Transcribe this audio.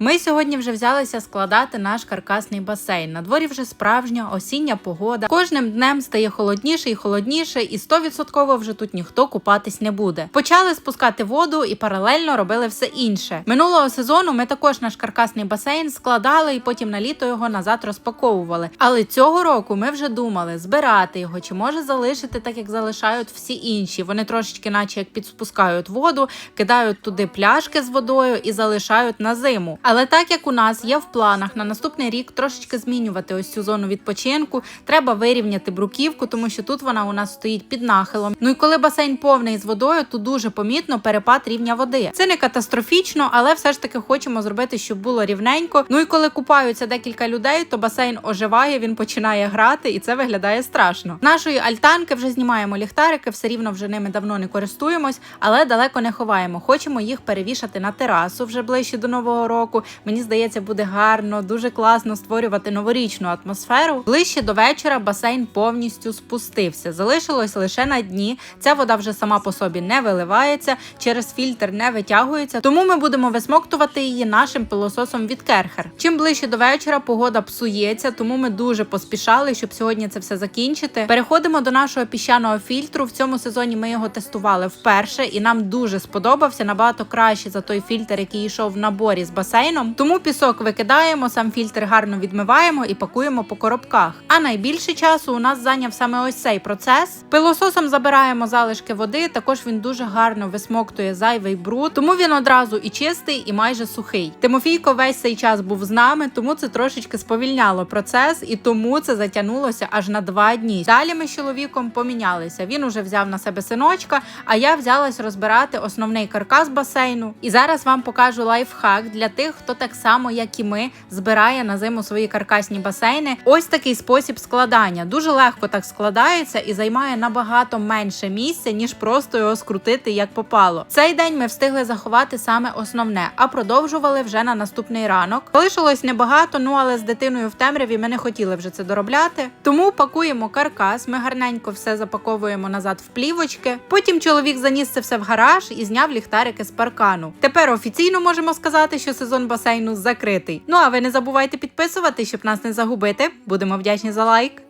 Ми сьогодні вже взялися складати наш каркасний басейн. На дворі вже справжня осіння погода. Кожним днем стає холодніше і холодніше, і 100% вже тут ніхто купатись не буде. Почали спускати воду і паралельно робили все інше. Минулого сезону ми також наш каркасний басейн складали і потім на літо його назад розпаковували. Але цього року ми вже думали збирати його чи може залишити так, як залишають всі інші. Вони трошечки, наче як підспускають воду, кидають туди пляшки з водою і залишають на зиму. Але так як у нас є в планах на наступний рік трошечки змінювати ось цю зону відпочинку, треба вирівняти бруківку, тому що тут вона у нас стоїть під нахилом. Ну і коли басейн повний з водою, то дуже помітно перепад рівня води. Це не катастрофічно, але все ж таки хочемо зробити, щоб було рівненько. Ну і коли купаються декілька людей, то басейн оживає, він починає грати, і це виглядає страшно. Нашої альтанки вже знімаємо ліхтарики, все рівно вже ними давно не користуємось, але далеко не ховаємо. Хочемо їх перевішати на терасу вже ближче до нового року. Мені здається, буде гарно, дуже класно створювати новорічну атмосферу. Ближче до вечора басейн повністю спустився. Залишилось лише на дні. Ця вода вже сама по собі не виливається, через фільтр не витягується. Тому ми будемо висмоктувати її нашим пилососом від Керхер. Чим ближче до вечора погода псується, тому ми дуже поспішали, щоб сьогодні це все закінчити. Переходимо до нашого піщаного фільтру. В цьому сезоні ми його тестували вперше, і нам дуже сподобався набагато краще за той фільтр, який йшов в наборі з басейном. Тому пісок викидаємо, сам фільтр гарно відмиваємо і пакуємо по коробках. А найбільше часу у нас зайняв саме ось цей процес. Пилососом забираємо залишки води. Також він дуже гарно висмоктує зайвий бруд, тому він одразу і чистий, і майже сухий. Тимофійко весь цей час був з нами, тому це трошечки сповільняло процес, і тому це затягнулося аж на два дні. Далі ми з чоловіком помінялися. Він уже взяв на себе синочка, а я взялась розбирати основний каркас басейну. І зараз вам покажу лайфхак для тих, хто так само, як і ми, збирає на зиму свої каркасні басейни. Ось такий спосіб складання. Дуже легко так складається і займає набагато менше місця, ніж просто його скрутити як попало. Цей день ми встигли заховати саме основне, а продовжували вже на наступний ранок. Залишилось небагато, ну але з дитиною в темряві ми не хотіли вже це доробляти. Тому пакуємо каркас, ми гарненько все запаковуємо назад в плівочки. Потім чоловік заніс це все в гараж і зняв ліхтарики з паркану. Тепер офіційно можемо сказати, що сезон басейну закритий. Ну а ви не забувайте підписувати, щоб нас не загубити. Будемо вдячні за лайк.